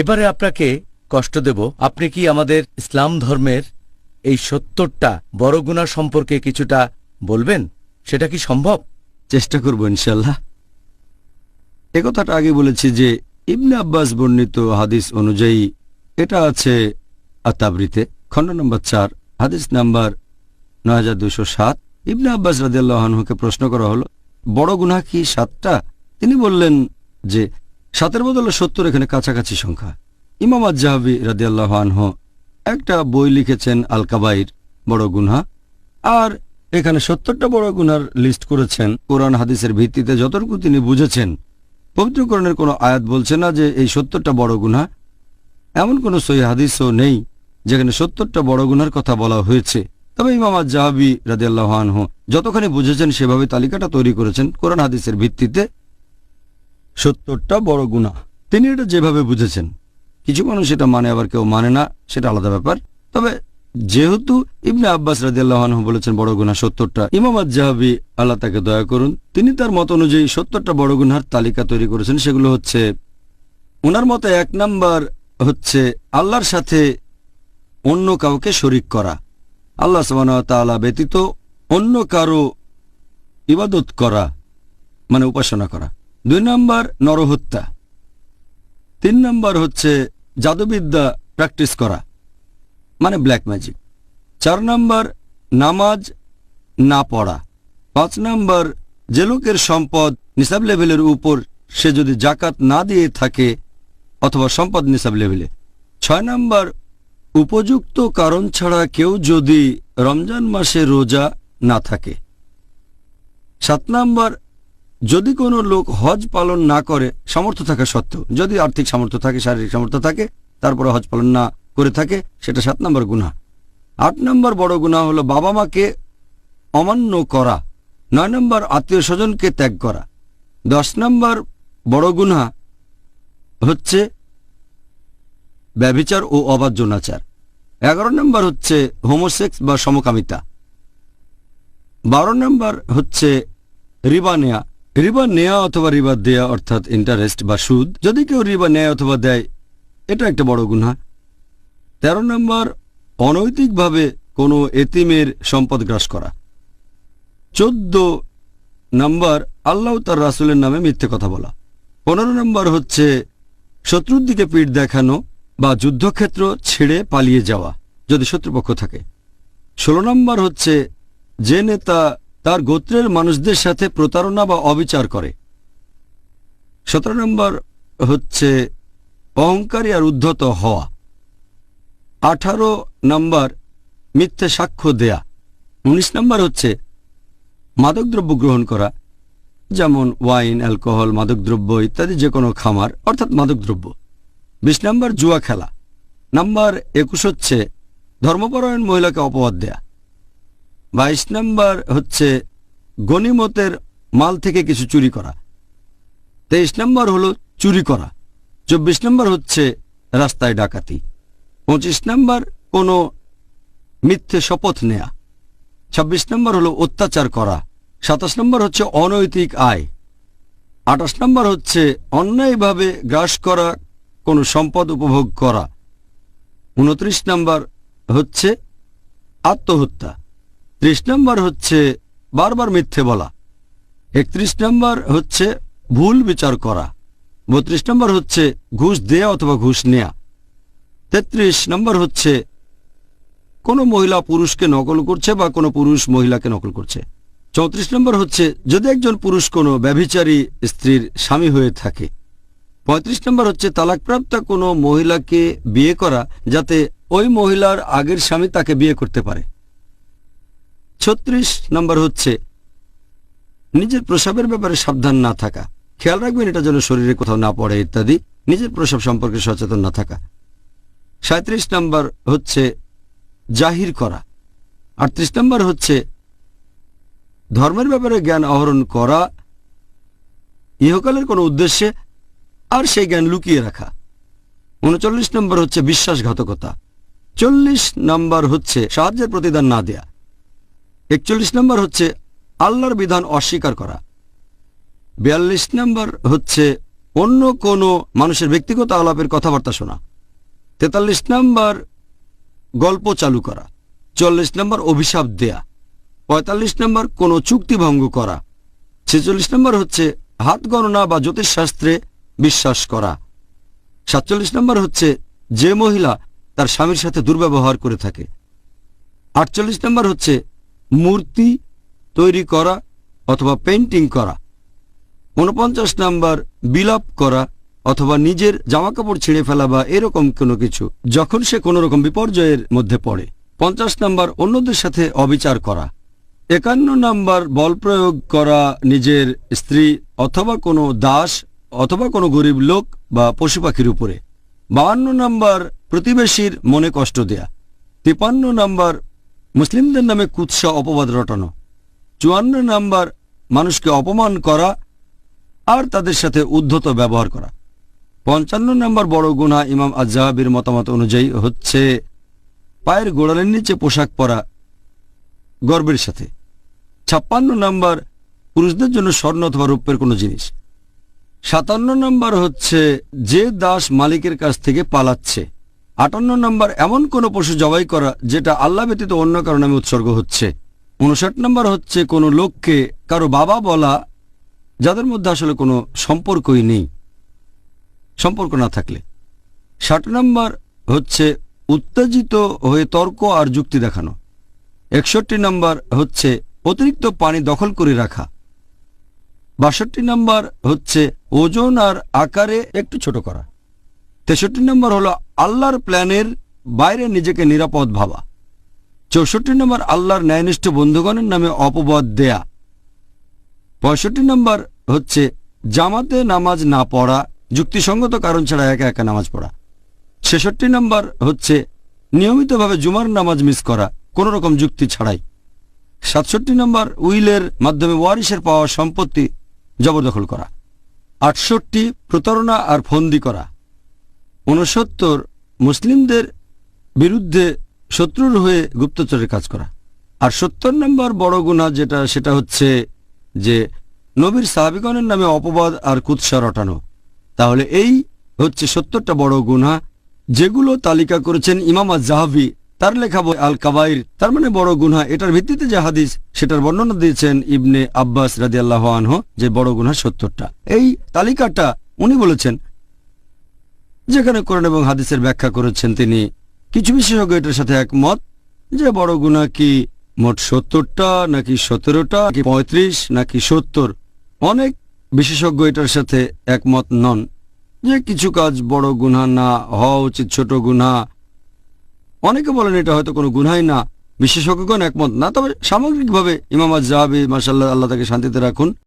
এবারে আপনাকে কষ্ট দেব। আপনি কি আমাদের ইসলাম ধর্মের এই সত্তরটা বড় গুণা সম্পর্কে কিছুটা বলবেন? সেটা কি সম্ভব? চেষ্টা করব ইনশাল্লাহ এ কথাটা আগে বলেছি যে ইবনে আব্বাস বর্ণিত হাদিস অনুযায়ী এটা আছে আতাবরিতে, খণ্ড নম্বর চার, হাদিস নাম্বার নয় হাজার দুশো সাত। ইবনে আব্বাস রাজিয়াল্লাহকে প্রশ্ন করা হলো, বড় গুনাহ কি সাতটা? তিনি বললেন যে সাতের বদলে সত্তর এখানে কাছাকাছি সংখ্যা। ইমাম আজাহাবি রাজিয়াল্লাহ আনহ একটা বই লিখেছেন আল কাবাইর বড় গুনহা। আর এখানে সত্তরটা বড় গুনার লিস্ট করেছেন। কোরআন হাদিসের ভিত্তিতে যতটুকু তিনি বুঝেছেন, পবিত্রকরণের কোনো আয়াত বলছে না যে এই সত্তরটা বড় গুনা এমন কোনো সহি হাদিসও নেই যেখানে সত্তরটা বড় গুনার কথা বলা হয়েছে। তবে ইমাম জাহাবি আনহু যতখানি বুঝেছেন সেভাবে তালিকাটা তৈরি করেছেন কোরআন হাদিসের ভিত্তিতে। সত্তরটা বড় গুণা তিনি এটা যেভাবে বুঝেছেন। কিছু মানুষ এটা মানে আবার কেউ মানে না, সেটা আলাদা ব্যাপার। তবে যেহেতু ইবনে আব্বাস রাজিয়াল্লাহু বলেছেন বড় গুণা সত্তরটা, ইমাম জাহাবি আল্লাহ তাকে দয়া করুন, তিনি তার মত অনুযায়ী সত্তরটা বড় গুনহার তালিকা তৈরি করেছেন। সেগুলো হচ্ছে ওনার মতে এক নাম্বার হচ্ছে আল্লাহর সাথে অন্য কাউকে শরিক করা। আল্লাহ তাআলা ব্যতীত অন্য কারও ইবাদত করা মানে উপাসনা করা। দুই নম্বর নরহত্যা। তিন নম্বর হচ্ছে জাদুবিদ্যা প্র্যাকটিস করা মানে ব্ল্যাক ম্যাজিক। চার নম্বর নামাজ না পড়া। পাঁচ নম্বর যে লোকের সম্পদ নিসাব লেভেলের উপর সে যদি জাকাত না দিয়ে থাকে অথবা সম্পদ নিসাব লেভেলে। ছয় নম্বর উপযুক্ত কারণ ছাড়া কেউ যদি রমজান মাসে রোজা না থাকে। সাত নাম্বার যদি কোনো লোক হজ পালন না করে, সামর্থ্য থাকা সত্ত্বেও, যদি আর্থিক সামর্থ্য থাকে, শারীরিক সামর্থ্য থাকে, তারপরে হজ পালন না করে থাকে, সেটা সাত নম্বর গুণা আট নম্বর বড় গুণা হলো বাবা মাকে অমান্য করা, নয় নম্বর আত্মীয় স্বজনকে ত্যাগ করা। দশ নম্বর বড় গুণা হচ্ছে ব্যভিচার ও অবাধ যৌনাচার এগারো নম্বর হচ্ছে হোমোসেক্স বা সমকামিতা। বারো নম্বর হচ্ছে রিবা নেয়া। রিবা নেয়া অথবা রিবা দেয়া অর্থাৎ ইন্টারেস্ট বা সুদ, যদি কেউ রিবা নেয় অথবা দেয়, এটা একটা বড় গুণা তেরো নম্বর, অনৈতিকভাবে কোনো এতিমের সম্পদ গ্রাস করা। চোদ্দ নম্বর, আল্লাহ তার রাসুলের নামে মিথ্যে কথা বলা। পনেরো নম্বর হচ্ছে, শত্রুর দিকে পিঠ দেখানো বা যুদ্ধক্ষেত্র ছেড়ে পালিয়ে যাওয়া, যদি শত্রুপক্ষ থাকে। ষোলো নম্বর হচ্ছে, যে নেতা তার গোত্রের মানুষদের সাথে প্রতারণা বা অবিচার করে। সতেরো নম্বর হচ্ছে অহংকারী আর উদ্ধত হওয়া। আঠারো নম্বর মিথ্যে সাক্ষ্য দেয়া। উনিশ নম্বর হচ্ছে মাদকদ্রব্য গ্রহণ করা, যেমন ওয়াইন, অ্যালকোহল, মাদকদ্রব্য ইত্যাদি যে কোনো খামার, অর্থাৎ মাদকদ্রব্য। বিশ নম্বর জুয়া খেলা। নাম্বার একুশ হচ্ছে ধর্মপরায়ণ মহিলাকে অপবাদ দেয়া। বাইশ নম্বর হচ্ছে গনিমতের মাল থেকে কিছু চুরি করা। তেইশ নম্বর হলো চুরি করা। চব্বিশ নম্বর হচ্ছে রাস্তায় ডাকাতি। পঁচিশ নম্বর কোনো মিথ্যে শপথ নেয়া। ২৬ নম্বর হলো অত্যাচার করা। সাতাশ নম্বর হচ্ছে অনৈতিক আয়। আঠাশ নম্বর হচ্ছে অন্যায়ভাবে গ্রাস করা, কোনো সম্পদ উপভোগ করা। উনত্রিশ নম্বর হচ্ছে আত্মহত্যা। ত্রিশ নম্বর হচ্ছে বারবার মিথ্যে বলা। একত্রিশ নম্বর হচ্ছে ভুল বিচার করা। বত্রিশ নম্বর হচ্ছে ঘুষ দেয়া অথবা ঘুষ নেয়া। তেত্রিশ নম্বর হচ্ছে কোনো মহিলা পুরুষকে নকল করছে বা কোনো পুরুষ মহিলাকে নকল করছে। চৌত্রিশ নম্বর হচ্ছে যদি একজন পুরুষ কোনো ব্যভিচারী স্ত্রীর স্বামী হয়ে থাকে। পঁয়ত্রিশ নম্বর হচ্ছে তালাকপ্রাপ্ত কোনো মহিলাকে বিয়ে করা যাতে ওই মহিলার আগের স্বামী তাকে বিয়ে করতে পারে। ছত্রিশ নম্বর হচ্ছে, নিজের প্রসাবের ব্যাপারে সাবধান না থাকা। খেয়াল রাখবেন, এটা যেন শরীরে কোথাও না পড়ে ইত্যাদি। নিজের প্রসাব সম্পর্কে সচেতন না থাকা। সাঁত্রিশ নম্বর হচ্ছে, জাহির করা। আটত্রিশ নম্বর হচ্ছে, ধর্মের ব্যাপারে জ্ঞান আহরণ করা, ইহকালের কোনো উদ্দেশ্যে আর সেই জ্ঞান লুকিয়ে রাখা। উনচল্লিশ নম্বর হচ্ছে, বিশ্বাসঘাতকতা। চল্লিশ নম্বর হচ্ছে, সাহায্যের প্রতিদান না দেয়া। একচল্লিশ নম্বর হচ্ছে আল্লাহর বিধান অস্বীকার করা। বিয়াল্লিশ নম্বর হচ্ছে অন্য কোনো মানুষের ব্যক্তিগত আলাপের কথাবার্তা শোনা। তেতাল্লিশ নম্বর গল্প চালু করা। চল্লিশ নম্বর অভিশাপ দেয়া। পঁয়তাল্লিশ নম্বর কোনো চুক্তি ভঙ্গ করা। ছেচল্লিশ নম্বর হচ্ছে হাত গণনা বা জ্যোতিষশাস্ত্রে বিশ্বাস করা। সাতচল্লিশ নম্বর হচ্ছে যে মহিলা তার স্বামীর সাথে দুর্ব্যবহার করে থাকে। আটচল্লিশ নম্বর হচ্ছে মূর্তি তৈরি করা অথবা পেন্টিং করা। উনপঞ্চাশ নাম্বার, বিলাপ করা অথবা নিজের জামাকাপড় ছিঁড়ে ফেলা বা এরকম কোনো কিছু, যখন সে কোনো রকম বিপর্যয়ের মধ্যে পড়ে। পঞ্চাশ নাম্বার, অন্যদের সাথে অবিচার করা। একান্ন নাম্বার, বল প্রয়োগ করা নিজের স্ত্রী অথবা কোনো দাস অথবা কোনো গরিব লোক বা পশু পাখির উপরে। বাহান্ন নাম্বার, প্রতিবেশীর মনে কষ্ট দেয়া। তিপান্ন নাম্বার মুসলিমদের নামে কুৎসা অপবাদ রটানো। চুয়ান্ন নাম্বার, মানুষকে অপমান করা আর তাদের সাথে উদ্ধত ব্যবহার করা। পঞ্চান্ন নম্বর বড় গুণা ইমাম আজহাবির মতামত অনুযায়ী হচ্ছে, পায়ের গোড়ালের নিচে পোশাক পরা গর্বের সাথে। ছাপ্পান্ন নম্বর, পুরুষদের জন্য স্বর্ণ অথবা রৌপ্যের কোনো জিনিস। সাতান্ন নম্বর হচ্ছে, যে দাস মালিকের কাছ থেকে পালাচ্ছে। আটান্ন নম্বর এমন কোনো পশু জবাই করা যেটা আল্লাহ ব্যতীত অন্য কারও নামে উৎসর্গ হচ্ছে। উনষাট নম্বর হচ্ছে কোনো লোককে কারও বাবা বলা যাদের মধ্যে আসলে কোনো সম্পর্কই নেই। সম্পর্ক না থাকলে। ষাট নম্বর হচ্ছে উত্তেজিত হয়ে তর্ক আর যুক্তি দেখানো। একষট্টি নম্বর হচ্ছে অতিরিক্ত পানি দখল করে রাখা। বাষট্টি নম্বর হচ্ছে ওজন আর আকারে একটু ছোট করা। তেষট্টি নম্বর হলো আল্লাহর প্ল্যানের বাইরে নিজেকে নিরাপদ ভাবা। চৌষট্টি নম্বর আল্লাহর ন্যায়নিষ্ঠ বন্ধুগণের নামে অপবাদ দেয়া। পঁয়ষট্টি নম্বর হচ্ছে জামাতে নামাজ না পড়া, যুক্তিসঙ্গত কারণ ছাড়া একা একা নামাজ পড়া। ছেষট্টি নম্বর হচ্ছে নিয়মিতভাবে জুমার নামাজ মিস করা, কোনো রকম যুক্তি ছাড়াই। সাতষট্টি নম্বর উইলের মাধ্যমে ওয়ারিসের পাওয়া সম্পত্তি জবরদখল করা। আটষট্টি প্রতারণা আর ফন্দি করা। ঊনসত্তর মুসলিমদের বিরুদ্ধে শত্রুর হয়ে গুপ্তচরের কাজ করা। আর সত্তর নম্বর বড় গুণা যেটা, সেটা হচ্ছে যে নবীর সাহাবিগণের নামে অপবাদ আর কুৎসা রটানো। তাহলে এই হচ্ছে সত্তরটা বড় গুণা যেগুলো তালিকা করেছেন ইমাম জাহাবি তার লেখা বই আল কাবাইর তার মানে বড় গুনহা এটার ভিত্তিতে যে হাদিস, সেটার বর্ণনা দিয়েছেন ইবনে আব্বাস রাজি আল্লাহ আনহ যে বড় গুনহা সত্তরটা। এই তালিকাটা উনি বলেছেন যেখানে কোরআন এবং হাদিসের ব্যাখ্যা করেছেন তিনি। কিছু বিশেষজ্ঞ এটার সাথে একমত যে বড় গুণা কি মোট সত্তরটা, নাকি সতেরোটা, নাকি পঁয়ত্রিশ, নাকি সত্তর? অনেক বিশেষজ্ঞ এটার সাথে একমত নন যে কিছু কাজ বড় গুণা না, হওয়া উচিত ছোট গুণা। অনেকে বলেন এটা হয়তো কোনো গুনাই না, বিশেষজ্ঞগণ একমত না, তবে সামগ্রিকভাবে ইমাম আজ জাহাবি মাসাল্লাহ আল্লাহ তাকে শান্তিতে রাখুন।